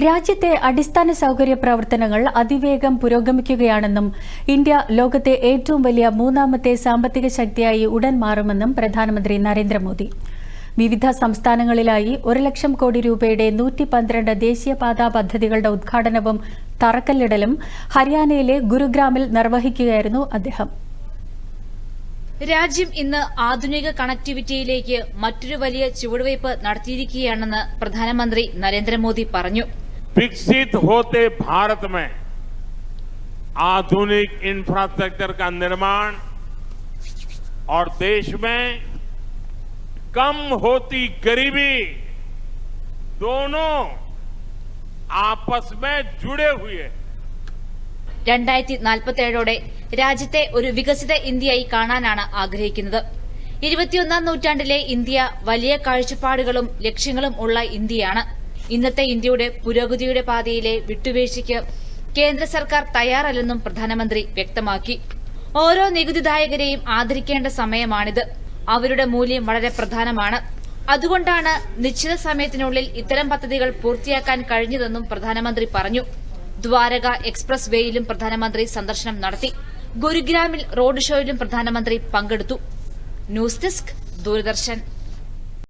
രാജ്യത്തെ അടിസ്ഥാന സൗകര്യ പ്രവർത്തനങ്ങൾ അതിവേഗം പുരോഗമിക്കുകയാണെന്നും ഇന്ത്യ ലോകത്തെ ഏറ്റവും വലിയ മൂന്നാമത്തെ സാമ്പത്തിക ശക്തിയായി ഉടൻ മാറുമെന്നും പ്രധാനമന്ത്രി നരേന്ദ്രമോദി. വിവിധ സംസ്ഥാനങ്ങളിലായി ഒരു ലക്ഷം കോടി രൂപയുടെ നൂറ്റി പന്ത്രണ്ട് ദേശീയപാതാ പദ്ധതികളുടെ ഉദ്ഘാടനവും തറക്കല്ലിടലും ഹരിയാനയിലെ ഗുരുഗ്രാമിൽ നിർവഹിക്കുകയായിരുന്നു അദ്ദേഹം. രാജ്യം ഇന്ന് ആധുനിക കണക്ടിവിറ്റിയിലേക്ക് മറ്റൊരു വലിയ ചുവടുവയ്പ് നടത്തിയിരിക്കുകയാണെന്ന് പ്രധാനമന്ത്രി നരേന്ദ്രമോദി പറഞ്ഞു. विकसित होते भारत में आधुनिक इंफ्रास्ट्रक्चर का निर्माण और देश में कम होती गरीबी दोनों आपस में जुड़े हुए हैं രണ്ടായിരത്തി നാൽപ്പത്തേഴോടെ രാജ്യത്തെ ഒരു വികസിത ഇന്ത്യയായി കാണാനാണ് ആഗ്രഹിക്കുന്നത് ഇരുപത്തിയൊന്നാം നൂറ്റാണ്ടിലെ ഇന്ത്യ വലിയ കാഴ്ചപ്പാടുകളും ലക്ഷ്യങ്ങളും ഉള്ള ഇന്ത്യയാണ് ഇന്നത്തെ ഇന്ത്യയുടെ പുരോഗതിയുടെ പാതയിലെ വിട്ടുവീഴ്ചയ്ക്ക് കേന്ദ്ര സർക്കാർ തയ്യാറല്ലെന്നും പ്രധാനമന്ത്രി വ്യക്തമാക്കി. ഓരോ നികുതിദായകരെയും ആദരിക്കേണ്ട സമയമാണിത്. അവരുടെ മൂല്യം വളരെ പ്രധാനമാണ്. അതുകൊണ്ടാണ് നിശ്ചിത സമയത്തിനുള്ളിൽ ഇത്തരം പദ്ധതികൾ പൂർത്തിയാക്കാൻ കഴിഞ്ഞതെന്നും പ്രധാനമന്ത്രി പറഞ്ഞു. ദ്വാരക എക്സ്പ്രസ് വേയിലും പ്രധാനമന്ത്രി സന്ദർശനം നടത്തി. ഗുരുഗ്രാമിൽ റോഡ് ഷോയിലും പ്രധാനമന്ത്രി പങ്കെടുത്തു. News desk Doordarshan.